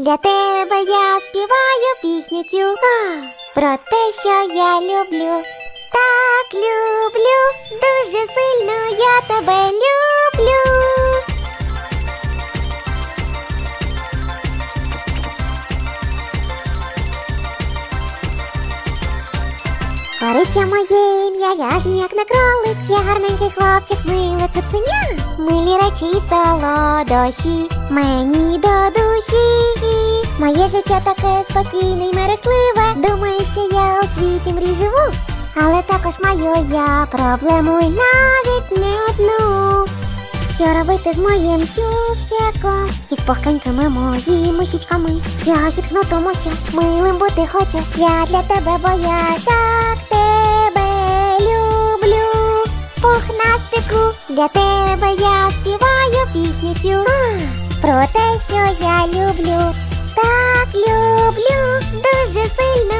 Для тебе я співаю пісню цю про те, що я люблю. Так люблю, дуже сильно я тебе люблю. Вариться моє ім'я, я ж ніяк не кролик, я гарненький хлопчик, миле цуценя. Милі речі солодощі, мені до душі. Моє життя таке спокійне й мерехтливе. Думаю, що я у світі мрій живу, але також маю я проблему й навіть не одну. Що робити з моїм чубчиком і з пухкенькими моїми щічками? Я зікну, тому що милим бути хочу. Я для тебе, бо я так тебе люблю. Пухнастику, для тебе я співаю пісню цю про те, що я люблю. Так люблю, дуже сильно